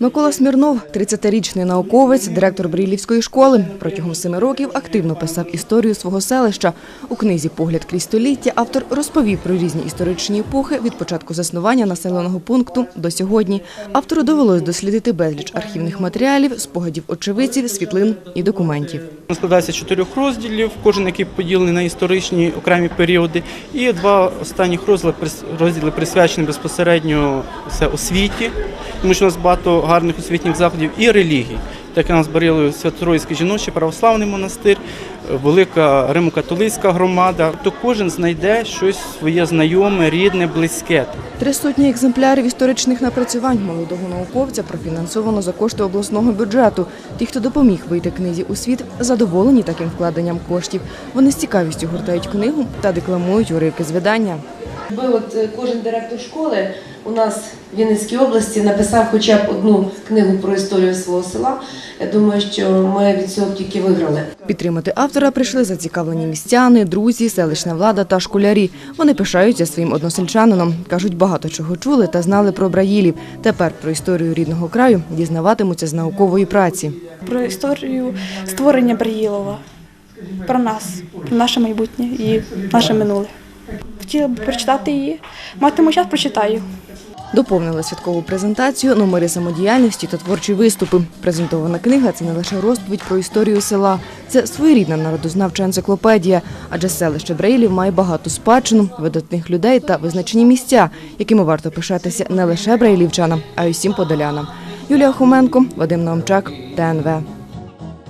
Микола Смірнов, 30-річний науковець, директор Брилівської школи. Протягом семи років активно писав історію свого селища. У книзі Погляд крізь століття автор розповів про різні історичні епохи від початку заснування населеного пункту до сьогодні. Автору довелось дослідити безліч архівних матеріалів, спогадів очевидців, світлин і документів. Складається чотирьох розділів, кожен який поділений на історичні окремі періоди. І два останніх розділи, прис- присвячені безпосередньо освіті, тому що у нас багато гарних освітніх заходів і релігій. Так як нас Барилою Свято-Троїцький жіночий православний монастир, велика римокатолицька громада, то кожен знайде щось своє знайоме, рідне, близьке. Три сотні екземплярів історичних напрацювань молодого науковця профінансовано за кошти обласного бюджету. Ті, хто допоміг вийти книзі у світ, задоволені таким вкладенням коштів. Вони з цікавістю гортають книгу та декламують уривки з видання. Якби от е, кожен директор школи у нас в Вінницькій області написав хоча б одну книгу про історію свого села, я думаю, що ми від цього тільки виграли. Підтримати автора прийшли зацікавлені містяни, друзі, селищна влада та школярі. Вони пишаються своїм односельчанином. Кажуть, багато чого чули та знали про браїлів. Тепер про історію рідного краю дізнаватимуться з наукової праці. про історію створення Браїлова, про нас, про наше майбутнє і наше минуле. Хотіла б прочитати її. Матиму час, прочитаю. Доповнили святкову презентацію номери самодіяльності та творчі виступи. Презентована книга це не лише розповідь про історію села, це своєрідна народознавча енциклопедія, адже селище Брейлів має багату спадщину, видатних людей та визначені місця, якими варто пишатися не лише брейлівчанам, а й усім подолянам. Юлія Хоменко, Вадим Наумчак, ТНВ.